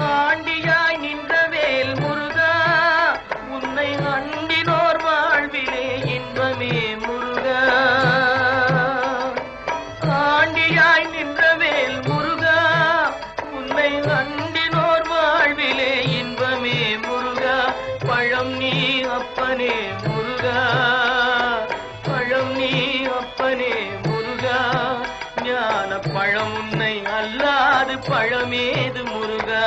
ஆண்டியாய் நின்ற வேல் முருகா உன்னை அண்டினோர் வாழ்விலே இன்பமே முருகா. ஆண்டியாய் நின்ற வேல் முருகா உன்னை அண்டினோர் வாழ்விலே இன்பமே முருகா. பழம் நீ அப்பனே முருகா பழம் நீ அப்பனே முருகா. ஞான பழம் உன்னை அல்லாது பழமேது முருகா.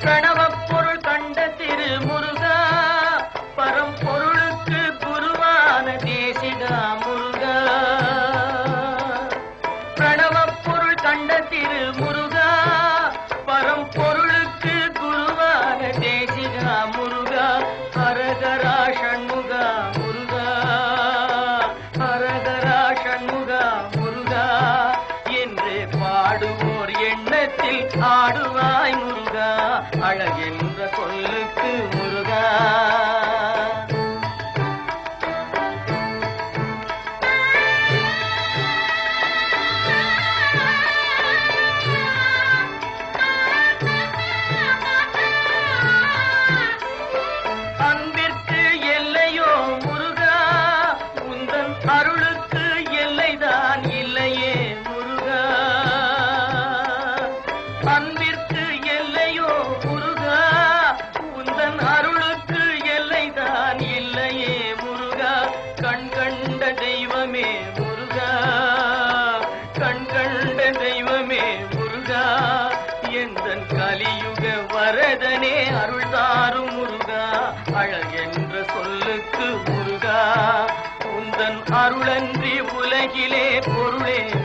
பிரணவப் பொருள் கண்ட திரு முருகா பரம்பொருளுக்கு குருவான தேசிகா முருகா. பிரணவப் பொருள் கண்ட திரு அழகென்ற கண் கண்ட தெய்வமே முருகா. கண் கண்ட தெய்வமே முருகா. எந்தன் கலியுக வரதனே அருள் தாரும் முருகா. அழகென்ற சொல்லுக்கு முருகா. உந்தன் அருளன்றி உலகிலே பொருளே